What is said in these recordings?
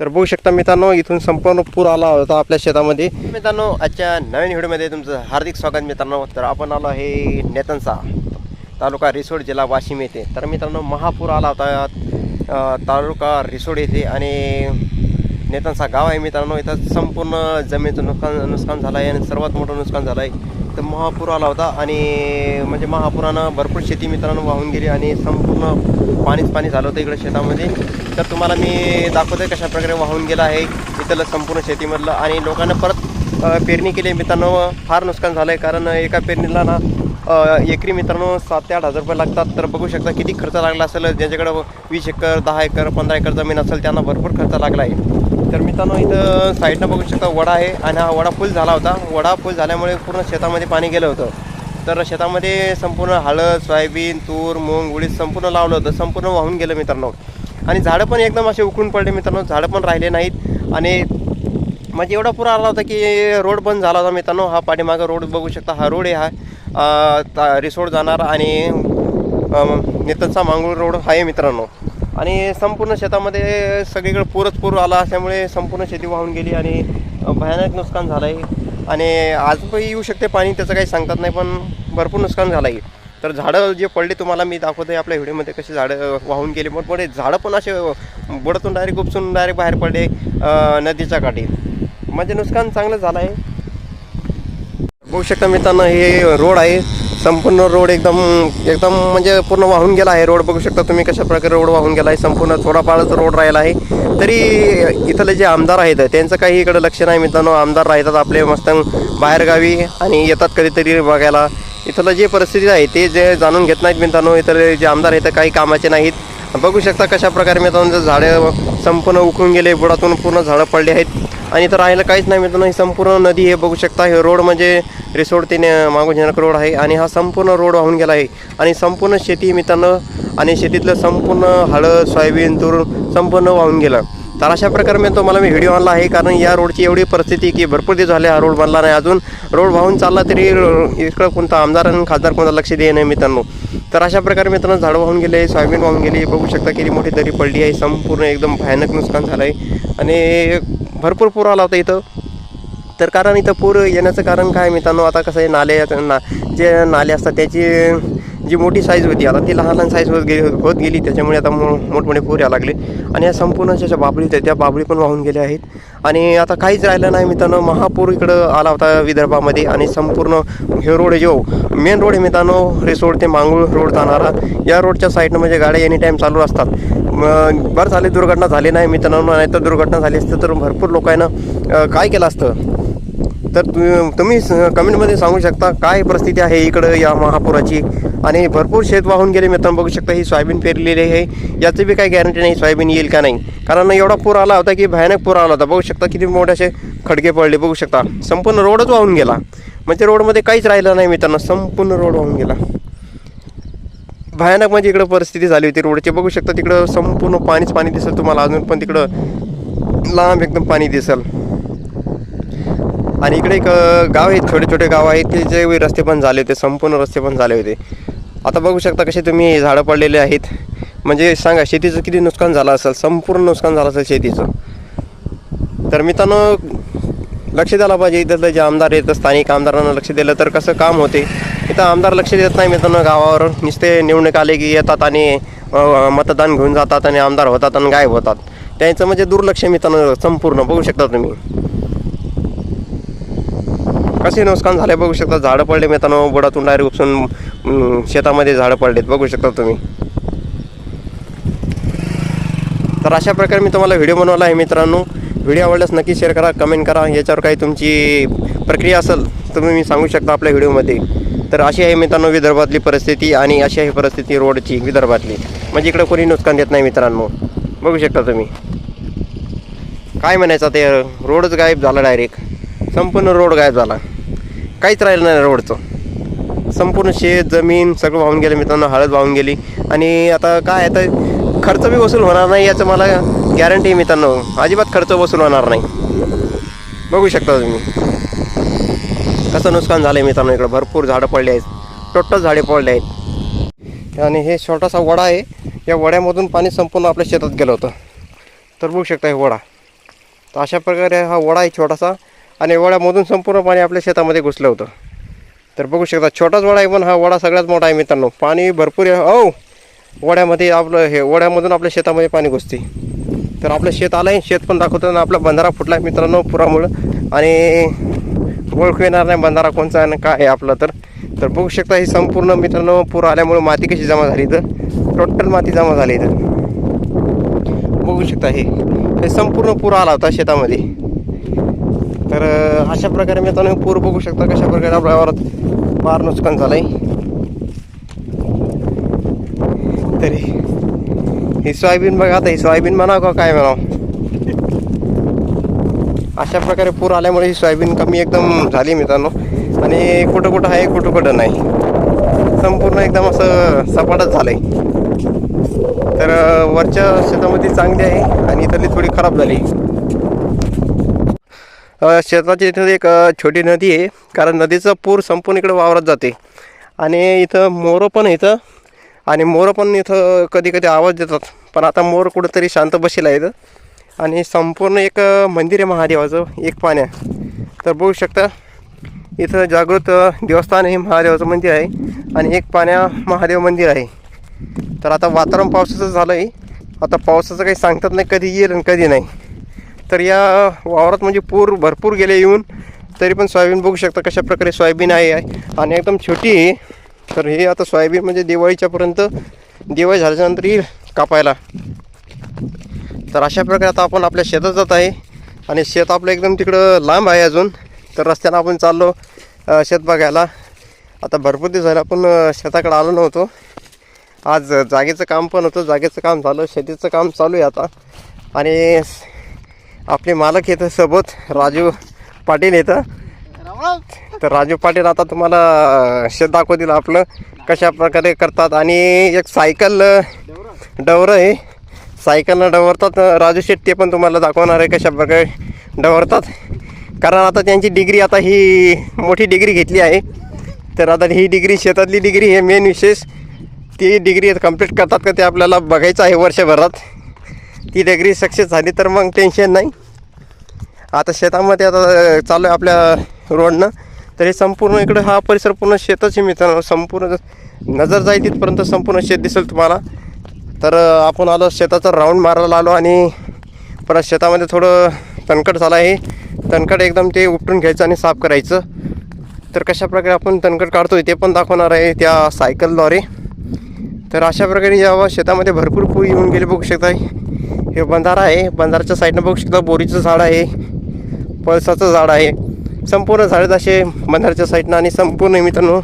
तर बघू शकता मित्रांनो इथून संपूर्ण पूर आला होता आपल्या शेतामध्ये. मित्रांनो आजच्या नवीन व्हिडिओमध्ये तुमचं हार्दिक स्वागत मित्रांनो. तर आपण आलो आहे नेतनसा तालुका रिसोड जिल्हा वाशिम येथे. तर मित्रांनो महापूर आला होता तालुका रिसोड येथे आणि नेतनसा गाव आहे मित्रांनो. इथं संपूर्ण जमिनीचं नुकसान नुकसान झालं आहे आणि सर्वात मोठं नुकसान झालं आहे तर महापूर आला होता आणि म्हणजे महापुरानं भरपूर शेती मित्रांनो वाहून गेली आणि संपूर्ण पाणीच पाणी झालं होतं इकडे शेतामध्ये. तर तुम्हाला मी दाखवतोय कशा प्रकारे वाहून गेलं आहे इथलं संपूर्ण शेतीमधलं. आणि लोकांना परत पेरणी केली मित्रांनो. फार नुकसान झालं आहे कारण एका पेरणीला ना एकरी मित्रांनो सात ते आठ हजार रुपये लागतात. तर बघू शकता किती खर्च लागला असेल. ज्यांच्याकडं वीस एकर दहा एकर पंधरा एकर जमीन असेल त्यांना भरपूर खर्च लागला आहे. तर मित्रांनो इथं साईडनं बघू शकता वडा आहे आणि हा वडा फुल झाला होता. वडा फुल झाल्यामुळे पूर्ण शेतामध्ये पाणी गेलं होतं. तर शेतामध्ये संपूर्ण हळद सोयाबीन तूर मूग उडीद संपूर्ण लावलं होतं. संपूर्ण वाहून गेलं मित्रांनो. आणि झाडं पण एकदम असे उकळून पडले मित्रांनो. झाडं पण राहिले नाहीत. आणि म्हणजे एवढा पुरा आला होता की रोड बंद झाला होता मित्रांनो. हा पाठीमागं रोड बघू शकता. हा रोड आहे हा. ता- रिसोड जाणार आणि नेतनचा मांगूळ रोड आहे मित्रांनो. आणि संपूर्ण शेतामध्ये सगळीकडे पूरच पूर आला असल्यामुळे संपूर्ण शेती वाहून गेली आणि भयानक नुकसान झालं आहे आणि आज येऊ शकते पाणी त्याचं काही सांगतात नाही पण भरपूर नुकसान झालं आहे तर झाडं जे पडले तुम्हाला मी दाखवतो आहे आपल्या व्हिडिओमध्ये कशी झाडं वाहून गेली. मोठमोठे झाडं पण असे बुडातून डायरेक्ट उपसून डायरेक्ट बाहेर पडले नदीच्या काठी. म्हणजे नुकसान चांगलं झालं आहे बघू शकता मित्रांनो हे रोड आहे. संपूर्ण रोड एकदम एकदम म्हणजे पूर्ण वाहून गेला आहे रोड. बघू शकता तुम्ही कशा प्रकारे रोड वाहून गेला आहे. संपूर्ण थोडाफारच रोड राहिला आहे. तरी इथले जे आमदार आहेत त्यांचं काही इकडं लक्ष नाही मित्रांनो. आमदार राहतात आपले मस्त बाहेरगावी आणि येतात कधीतरी बघायला. इथलं जे परिस्थिती आहे ते जे जाणून घेत नाहीत मित्रांनो. इथले जे आमदार आहेत काही कामाचे नाहीत. बघू शकता कशा प्रकारे मित्रांनो झाडं संपूर्ण उकळून गेले बुडातून पूर्ण झाडं पडले आहेत. आणि इथं राहिलं काहीच नाही मित्रांनो ही संपूर्ण नदी हे बघू शकता. हे रोड म्हणजे रिसोड तिने मागून जनक रोड आहे आणि हा संपूर्ण रोड वाहून गेला आहे. आणि संपूर्ण शेती मित्रांनो आणि शेतीतलं संपूर्ण हळद सोयाबीन तूर संपूर्ण वाहून गेलं. तर अशा प्रकारे मी तुम्हाला मी व्हिडिओ आणला आहे. कारण या रोडची एवढी परिस्थिती की भरपूर दिवस झाले हा रोड बनला नाही. अजून रोड वाहून चालला तरी इकडं कोणता आमदार आणि खासदार कोणता लक्ष दे नाही मित्रांनो. तर अशा प्रकारे मित्रांनो झाडं वाहून गेले सोयाबीन वाहून गेली बघू शकता किती मोठी दरी पडली आहे. संपूर्ण एकदम भयानक नुकसान झालं आहे. आणि भरपूर पूर आला होता इथं. तर कारण इथं पूर येण्याचं कारण काय मित्रांनो? आता कसं आहे नाले ना जे नाले असतात त्याची जी मोठी साईज होती आता ती लहान लहान साईज होत गेली होत गेली त्याच्यामुळे आता मो मोठमोठे पूर यायला लागले. आणि या संपूर्ण ज्या बाबळी होत्या त्या बाबळी पण वाहून गेल्या आहेत. आणि आता काहीच राहिलं नाही मित्रांनो महापूर इकडं आला होता विदर्भामध्ये. आणि संपूर्ण हे रोड जो मेन रोड आहे मित्रांनो रिसोड ते मांगूळ रोड जाणारा. या रोडच्या साईडनं म्हणजे गाड्या एनी टाईम चालू असतात. बरं झाले दुर्घटना झाली नाही मित्रांनो नाही तर दुर्घटना झाली असते तर भरपूर लोकांना काय केलं असतं? तर तु- तुम्ही स- कमेंटमध्ये सांगू शकता काय परिस्थिती आहे इकडं या महापुराची. आणि भरपूर शेत वाहून गेले मित्रांनो बघू शकता ही सोयाबीन पेरलेली आहे. याची बी काही गॅरंटी नाही सोयाबीन येईल का नाही. कारण एवढा पूर आला होता की भयानक पूर आला होता. बघू शकता किती मोठे खडके पडले. बघू शकता संपूर्ण रोडच वाहून गेला. म्हणजे रोडमध्ये काहीच राहिलं नाही मित्रांनो संपूर्ण रोड वाहून गेला. भयानक म्हणजे इकडं परिस्थिती झाली होती रोडची. बघू शकता तिकडं संपूर्ण पाणीच पाणी दिसेल तुम्हाला. अजून पण तिकडं लांब एकदम पाणी दिसेल. आणि इकडे एक गाव आहेत छोटे छोटे गाव आहेत ते जे रस्ते पण झाले होते संपूर्ण रस्ते पण झाले होते. आता बघू शकता कसे तुम्ही झाडं पडलेले आहेत. म्हणजे सांगा शेतीचं किती नुकसान झालं असेल संपूर्ण नुकसान झालं असेल शेतीचं. तर मित्रांनो लक्ष द्यायला पाहिजे. इथलं जे आमदार आहेत स्थानिक आमदारांना लक्ष दिलं तर कसं काम होते. इथं आमदार लक्ष देत नाही मित्रांनो गावावर नुसते निवडणूक आले की येतात आणि मतदान घेऊन जातात आणि आमदार होतात आणि गायब होतात. त्यांचं म्हणजे दुर्लक्ष मित्रांनो संपूर्ण. बघू शकता तुम्ही. कसे नुकसान झाले बघू शकता. झाडं पडले मित्रांनो बुडातून डायरेक्ट उपसून शेतामध्ये झाडं पडलेत. बघू शकता तुम्ही. तर अशा प्रकारे मी तुम्हाला व्हिडिओ बनवला आहे मित्रांनो. व्हिडिओ आवडल्यास नक्की शेअर करा कमेंट करा. याच्यावर काही तुमची प्रक्रिया असेल तुम्ही मी सांगू शकता आपल्या व्हिडिओमध्ये. तर अशी आहे मित्रांनो विदर्भातली परिस्थिती आणि अशी आहे परिस्थिती रोडची विदर्भातली. म्हणजे इकडं कोणी नुकसान देत नाही मित्रांनो. बघू शकता तुम्ही. काय म्हणायचं ते रोडच गायब झाला डायरेक्ट संपूर्ण रोड गायब झाला. काहीच राहिलं नाही रोडचं. संपूर्ण शेत जमीन सगळं वाहून गेलं मित्रांनो हळद वाहून गेली. आणि आता काय आता खर्च बी वसूल होणार नाही याचं मला गॅरंटी आहे मित्रांनो. अजिबात खर्च वसूल होणार नाही. बघू शकता तुम्ही. कसं नुकसान झालं आहे मित्रांनो इकडं भरपूर झाडं पडली आहेत. टोटल झाडे पडले आहेत. आणि हे छोटासा वडा आहे. या वड्यामधून पाणी संपूर्ण आपल्या शेतात गेलं होतं. तर बघू शकता हे वडा. तर अशा प्रकारे हा वडा आहे छोटासा. आणि वड्यामधून संपूर्ण पाणी आपल्या शेतामध्ये घुसलं होतं. तर बघू शकता छोटाच वडा आहे पण हा वडा सगळ्यात मोठा आहे मित्रांनो. पाणी भरपूर आहे. औ! वड्यामध्ये आपलं हे वड्यामधून आपल्या शेतामध्ये पाणी घुसते. तर आपलं शेत आलं आहे शेत पण दाखवतो आणि आपला बंधारा फुटला आहे मित्रांनो पुरामुळं. आणि ओळखू येणार नाही बंधारा कोणचा आणि काय आहे आपलं तर. तर बघू शकता ही संपूर्ण मित्रांनो पूर आल्यामुळे माती कशी जमा झाली तर टोटल माती जमा झाली तर बघू शकता हे हे संपूर्ण पूर आला होता शेतामध्ये. तर अशा प्रकारे मित्रांनो पूर बघू शकता कशा प्रकारे आपल्या वावरात फार नुकसान झालंय. तरी ही सोयाबीन बघा आता ही सोयाबीन म्हणाव का काय म्हणावं? अशा प्रकारे पूर आल्यामुळे ही सोयाबीन कमी एकदम झाली मित्रांनो. आणि कुठं कुठं आहे कुठं कुठं नाही. संपूर्ण एकदम असं सपाटच झालंय. तर वरच्या शेतामध्ये चांगली आहे आणि इथली थोडी खराब झाली. अ, शेताच्या इथं एक छोटी नदी आहे. कारण नदीचं पूर संपूर्ण इकडं वावरात जाते. आणि इथं मोरं पण इथं आणि मोरं पण इथं कधी कधी आवाज देतात. पण आता मोर कुठंतरी शांत बसेला इथं आणि संपूर्ण एक मंदिर आहे महादेवाचं एक पाण्या. तर बघू शकता इथं जागृत देवस्थान हे महादेवाचं मंदिर आहे. आणि एक पाण्या महादेव मंदिर आहे. तर आता वातावरण पावसाचं झालं आहे आता पावसाचं काही सांगतात नाही कधी येईल आणि कधी नाही. तर या वावरात म्हणजे पूर भरपूर गेले येऊन तरी पण सोयाबीन बघू शकता कशा प्रकारे सोयाबीन आहे आहे. आणि एकदम छोटी आहे. तर हे आता सोयाबीन म्हणजे दिवाळीच्यापर्यंत दिवाळी झाल्याच्यानंतर येईल कापायला. तर अशा प्रकारे आता आपण आपल्या शेतात जात आहे. आणि शेत आपलं एकदम तिकडं लांब आहे अजून. तर रस्त्यानं आपण चाललो शेत बघायला. आता भरपूर दिवस झाले आपण शेताकडे आलो नव्हतो. आज जागेचं काम पण होतं. जागेचं काम झालं शेतीचं काम चालू आहे आता. आणि आपले मालक येतं सोबत राजू पाटील येतं. तर राजू पाटील आता तुम्हाला शेत दाखवतील आपलं कशा प्रकारे करतात. आणि एक सायकल डवरं आहे. सायकलनं डवरतात राजू शेट ते पण तुम्हाला दाखवणार आहे कशा प्रकारे डवरतात. कारण आता त्यांची डिग्री आता ही मोठी डिग्री घेतली आहे. तर आता ही डिग्री शेतातली डिग्री हे मेन विशेष. ती डिग्री कंप्लीट करतात का ते आपल्याला बघायचं आहे वर्षभरात. ती डिग्री सक्सेस झाली तर मग टेन्शन नाही. आता शेतामध्ये आता चालू आहे आपल्या रोडनं. तर हे संपूर्ण इकडे हा परिसर पूर्ण शेतच आहे मित्रांनो. संपूर्ण नजर जाईल तिथपर्यंत संपूर्ण शेत दिसेल तुम्हाला. तर आपण आलो शेताचा राऊंड मारायला आलो आणि परत शेतामध्ये थोडं तणकट झालं आहे. तणकट एकदम ते उपटून घ्यायचं आणि साफ करायचं. तर कशा प्रकारे आपण तणकट काढतोय ते पण दाखवणार आहे त्या सायकलद्वारे तर अशा प्रकारे जेव्हा शेतामध्ये भरपूर पूर येऊन गेले बघू शकता हे बंधारा आहे. बंधाराच्या साईडनं बघू शकता बोरीचं झाड आहे. पळसाचं झाड आहे. संपूर्ण झाड असे बंधाराच्या साईडनं आणि संपूर्ण मित्रांनो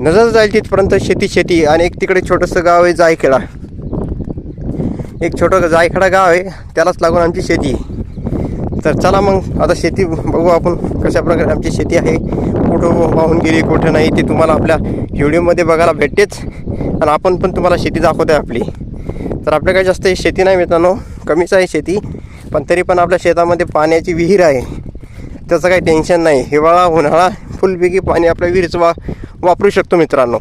नजर जाईल तिथपर्यंत शेती शेती आणि एक तिकडे छोटंसं गाव आहे जायखेडा. एक छोटं जायखेडा गाव आहे. त्यालाच लागून आमची शेती तर चला मग आता शेती बघू आपण कशा प्रकारे आमची शेती आहे. कुठं वाहून गेली कुठं नाही ते तुम्हाला आपल्या व्हिडिओमध्ये बघायला भेटतेच. आणि आपण पण तुम्हाला शेती दाखवतो आहे आपली. तर आपल्याकडे जास्त शेती नाही मित्रांनो. कमीच आहे शेती पण तरी पण आपल्या शेतामध्ये पाण्याची विहीर आहे. त्याचं काही टेन्शन नाही. हिवाळा उन्हाळा फुलपैकी पाणी आपल्या विहीरचं वा वापरू शकतो मित्रांनो.